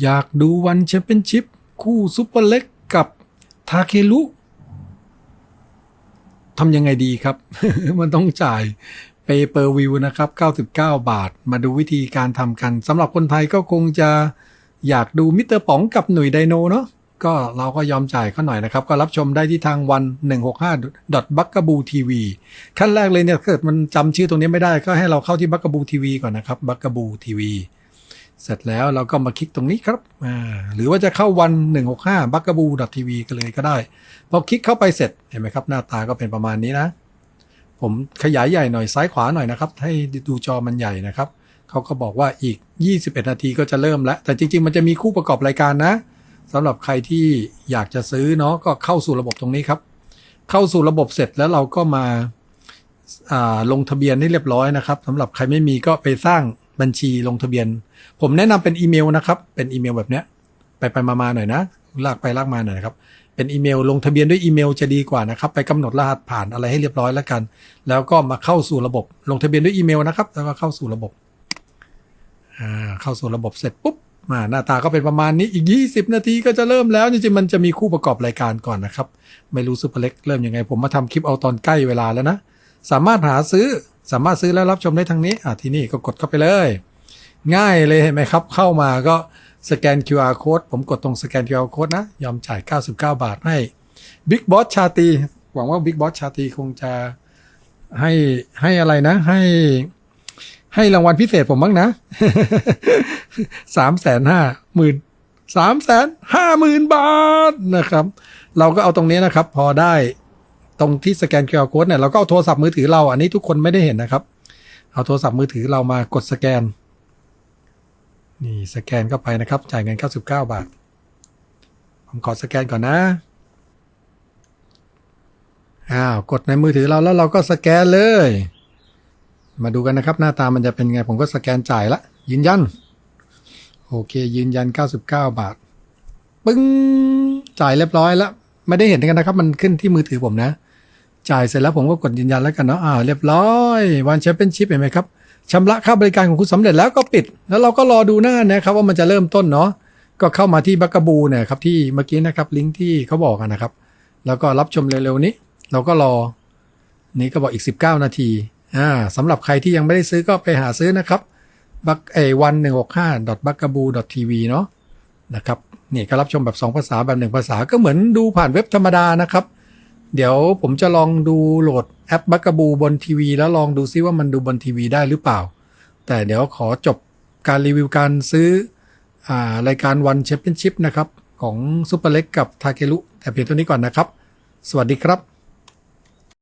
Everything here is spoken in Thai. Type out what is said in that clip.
อยากดูวันแชมเปี้ยนชิพคู่ซุปเปอร์เล็กกับทาเคลุทำยังไงดีครับ มันต้องจ่ายเปเปอร์วิวนะครับ 99 บาท มาดูวิธีการทำกันสำหรับคนไทยก็คงจะอยากดูมิสเตอร์ป๋องกับหนุ่ยไดโนเนาะก็เราก็ยอมจ่ายเขาหน่อยนะครับ ก็รับชมได้ที่ทางวัน 165 b u g a b o o TV ขั้นแรกเลยเนี่ยเกิดมันจำชื่อตรงนี้ไม่ได้ก็ให้เราเข้าที่ b u g a b o o TV ก่อนนะครับ b u g a b o o TV เสร็จแล้วเราก็มาคลิกตรงนี้ครับหรือว่าจะเข้าวัน 165 b u g a b o o TV กันเลยก็ได้ พอคลิกเข้าไปเสร็จเห็นไหมครับ หน้าตาก็เป็นประมาณนี้นะ ผมขยายใหญ่หน่อยซ้ายขวาหน่อยนะครับ ให้ดูจอมันใหญ่นะครับ เขาก็บอกว่าอีก 21 นาทีก็จะเริ่มแล้ว แต่จริง ๆ มันจะมีคู่ประกอบรายการนะสำหรับใครที่อยากจะซื้อเนาะก็เข้าสู่ระบบตรงนี้ครับ เข้าสู่ระบบเสร็จแล้วเราก็มาาลงทะเบียนให้เรียบร้อยนะครับสำหรับใครไม่มีก็ไปสร้าง บัญชีลงทะเบียน ผมแนะนำเป็นอีเมลนะครับ เป็นอีเมลแบบเนี้ย ไปไปมาๆหน่อยนะ ลากไปลากมาหน่อยนะครับ เป็นอีเมลลงทะเบียนด้วยอีเมลจะดีกว่านะครับ ไปกำหนดรหัสผ่านอะไรให้เรียบร้อยแล้วกัน แล้วก็มาเข้าสู่ระบบ ลงทะเบียนด้วยอีเมลนะครับ แล้วก็เข้าสู่ระบบ อ่า เข้าสู่ระบบเสร็จปุ๊บมาหน้าตาก็เป็นประมาณนี้อีก 20 นาทีก็จะเริ่มแล้วจริงๆมันจะมีคู่ประกอบรายการก่อนนะครับ ไม่รู้ซูเปอร์เล็กเริ่มยังไง ผมมาทำคลิปเอาตอนใกล้เวลาแล้วนะ สามารถหาซื้อสามารถซื้อแล้วรับชมได้ทางนี้อะที่นี่ก็กดเข้าไปเลย ง่ายเลยเห็นไหมครับ เข้ามาก็สแกน QR code ผมกดตรงสแกน QR code นะ ยอมจ่าย 99 บาทให้ Big Boss ชาตีหวังว่า Big Boss ชาตีคงจะให้ให้อะไรนะ ให้ให้รางวัลพิเศษผมบ้างนะสามแสนห้าหมื่นสามแสนห้าหมื่นบาทนะครับ เราก็เอาตรงนี้นะครับ พอได้ ตรงที่สแกน QR code เนี่ยเราก็เอาโทรศัพท์มือถือเราอันนี้ทุกคนไม่ได้เห็นนะครับ เอาโทรศัพท์มือถือเรามากดสแกน นี่สแกนเข้าไปนะครับ จ่ายเงิน 99 บาท ผมขอสแกนก่อนนะอ้าวกดในมือถือเราแล้วเราก็สแกนเลย มาดูกันนะครับ หน้าตามันจะเป็นไง ผมก็สแกนจ่ายละยืนยัน โอเค ยืนยัน 99 บาท ปึ้งจ่ายเรียบร้อยแล้ว ไม่ได้เห็นกันนะครับ มันขึ้นที่มือถือผมนะ จ่ายเสร็จแล้วผมก็กดยืนยันแล้วกันเนาะอ่าเรียบร้อยวันแชมเปี้ยนชิพเห็นไหมครับชำระค่าบริการของคุณสำเร็จแล้วก็ปิด แล้วเราก็รอดูหน้านะครับว่ามันจะเริ่มต้นเนาะก็เข้ามาที่บักกะบูเนี่ยครับที่เมื่อกี้นะครับลิงก์ที่เขาบอกนะครับ แล้วก็รับชมเร็วๆนี้ เราก็รอ นี่ก็บอกอีก 19 นาทีอ่าสำหรับใครที่ยังไม่ได้ซื้อก็ไปหาซื้อนะครับบักเอวันหนึ่งหกห้า b u g a b o o tv เนาะนะครับนี่ก็รับชมแบบ 2 ภาษาแบบหนึ่งภาษาก็เหมือนดูผ่านเว็บธรรมดานะครับ เดี๋ยวผมจะลองดูโหลดแอปบักกบูบนทีวี แล้วลองดูซิว่ามันดูบนทีวีได้หรือเปล่า แต่เดี๋ยวขอจบการรีวิวการซื้ออารายการวันแชมเปี้ยนชิพนะครับ ของซูเปอร์เล็กกับทาเกลุแต่เพียงเท่านี้ก่อนนะครับ สวัสดีครับ